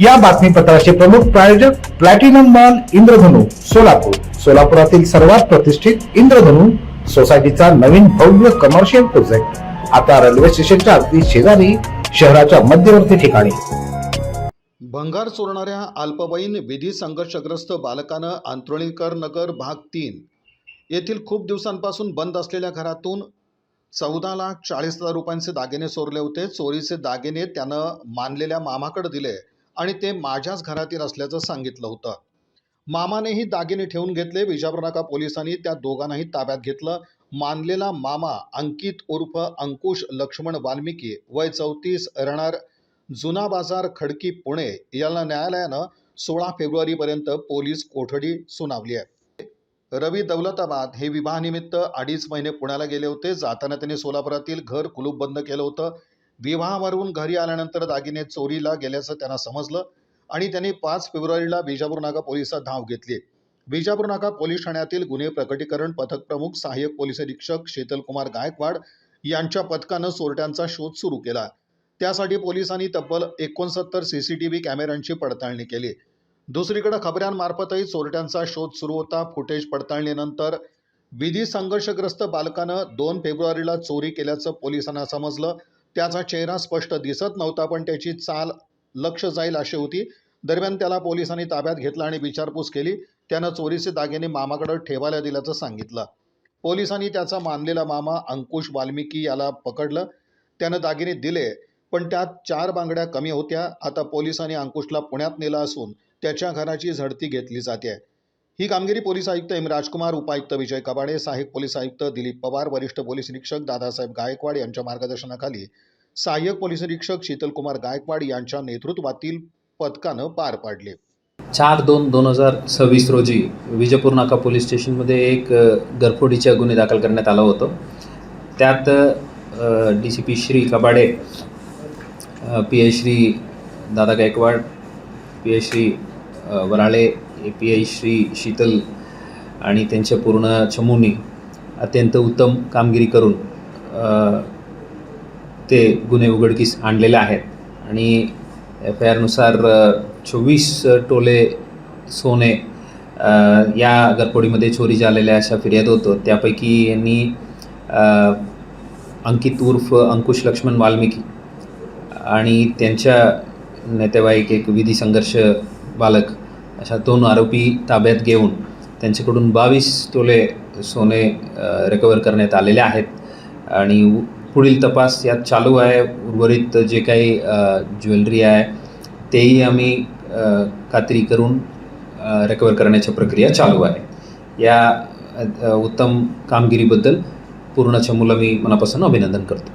या बातमीपत्राचे प्रमुख प्रायोजक प्लॅटिनम मॉल इंद्रधनु सोलापूर. सोलापुरातील सर्वात प्रतिष्ठित इंद्रधनु सोसायटीचा नवीन भव्य कमर्शियल प्रोजेक्ट आता रेल्वे स्टेशनच्या अगदी शेजारी शहराच्या मध्यवर्ती ठिकाणी. भंगार चोरणाऱ्या अल्पवयीन विधी संघर्षग्रस्त बालकानं आंतोळीकर नगर भाग तीन येथील खूप दिवसांपासून बंद असलेल्या घरातून चौदा लाख चाळीस हजार रुपयांचे दागिने चोरले होते. चोरीचे दागिने त्यानं मानलेल्या मामाकडे दिले. आणि ते माझ्याच घरातील असल्याचं सांगितलं होतं. मामानेही दागिने ठेवून घेतले. विजापूरनाका पोलिसांनी त्या दोघांनाही ताब्यात घेतलं. मानलेला मामा अंकित उर्फ अंकुश लक्ष्मण वाल्मिकी वय चौतीस राहणार जुना बाजार खडकी पुणे याला न्यायालयानं सोळा फेब्रुवारीपर्यंत पोलीस कोठडी सुनावली आहे. रवी दौलताबाद हे विवाहानिमित्त अडीच महिने पुण्याला गेले होते. जाताना त्यांनी सोलापुरातील घर कुलूप बंद केलं होतं. विवाहावरून घरी आल्यानंतर दागिने चोरीला गेल्याचं त्यांना समजलं आणि त्यांनी पाच फेब्रुवारीला विजापूर नाका पोलिसात धाव घेतली. विजापूर नाका पोलीस ठाण्यातील गुन्हे प्रकटीकरण पथक प्रमुख सहाय्यक पोलीस अधीक्षक शीतलकुमार गायकवाड यांच्या पथकानं चोरट्यांचा शोध सुरू केला. त्यासाठी पोलिसांनी तब्बल एकोणसत्तर सी सी टी व्ही कॅमेऱ्यांची पडताळणी केली. दुसरीकडे खबऱ्यांमार्फतही चोरट्यांचा शोध सुरू होता. फुटेज पडताळणीनंतर विधी संघर्षग्रस्त बालकानं दोन फेब्रुवारीला चोरी केल्याचं पोलिसांना समजलं. त्याचा चेहरा स्पष्ट दिसत नव्हता पण त्याची चाल लक्ष जाईल अशी होती. दरम्यान त्याला पोलिसांनी ताब्यात घेतला आणि विचारपूस केली. त्यानं चोरीचे दागिने मामाकडे ठेवायला दिल्याचं सांगितलं. पोलिसांनी त्याचा मानलेला मामा अंकुश वाल्मिकी याला पकडलं. त्यानं दागिने दिले पण त्यात चार बांगड्या कमी होत्या. आता पोलिसांनी अंकुशला पुण्यात नेलं असून त्याच्या घराची झडती घेतली जाते. ही कामगिरी पोलीस आयुक्त एम राजकुमार उपायुक्त विजय कबाडे सहाय्यक पोलीस आयुक्त दिलीप पवार वरिष्ठ पोलीस निरीक्षक दादासाहेब गायकवाड यांच्या मार्गदर्शनाखाली सहाय्यक पोलीस निरीक्षक शीतलकुमार गायकवाड यांच्या नेतृत्वातील पथकानं पार पाडले. चार दोन दोन हजार सव्वीस रोजी विजयपूर नाका पोलीस स्टेशनमध्ये एक अ, गरफोडीचा गुन्हे दाखल करण्यात आला होतो. त्यात D C P Shri Kabade P H Shri Dada Gaikwad P H Shri Varale A P I Shri Sheetal आणि त्यांच्या पूर्ण चमूनी अत्यंत उत्तम कामगिरी करून ते गुन्हे उघडकीस आणलेले आहेत. आणि एफ आय आरनुसार चोवीस टोले सोने या गरपोडीमध्ये चोरी झालेल्या अशा फिर्याद होतो. त्यापैकी यांनी अंकित उर्फ अंकुश लक्ष्मण वाल्मिकी आणि त्यांच्या नेतेवाईक एक विधी संघर्ष बालक अशा दोन आरोपी ताब्यात घेऊन त्यांच्याकडून बावीस तोले सोने रिकवर करण्यात आलेले आहेत. आणि पुढील तपास यात चालू आहे. उर्वरित जे काही ज्वेलरी आहे तेही आम्ही खात्री करून रिकवर करण्याची प्रक्रिया चालू आहे. या उत्तम कामगिरीबद्दल पूर्ण चमूला मी मनापासून अभिनंदन करतो.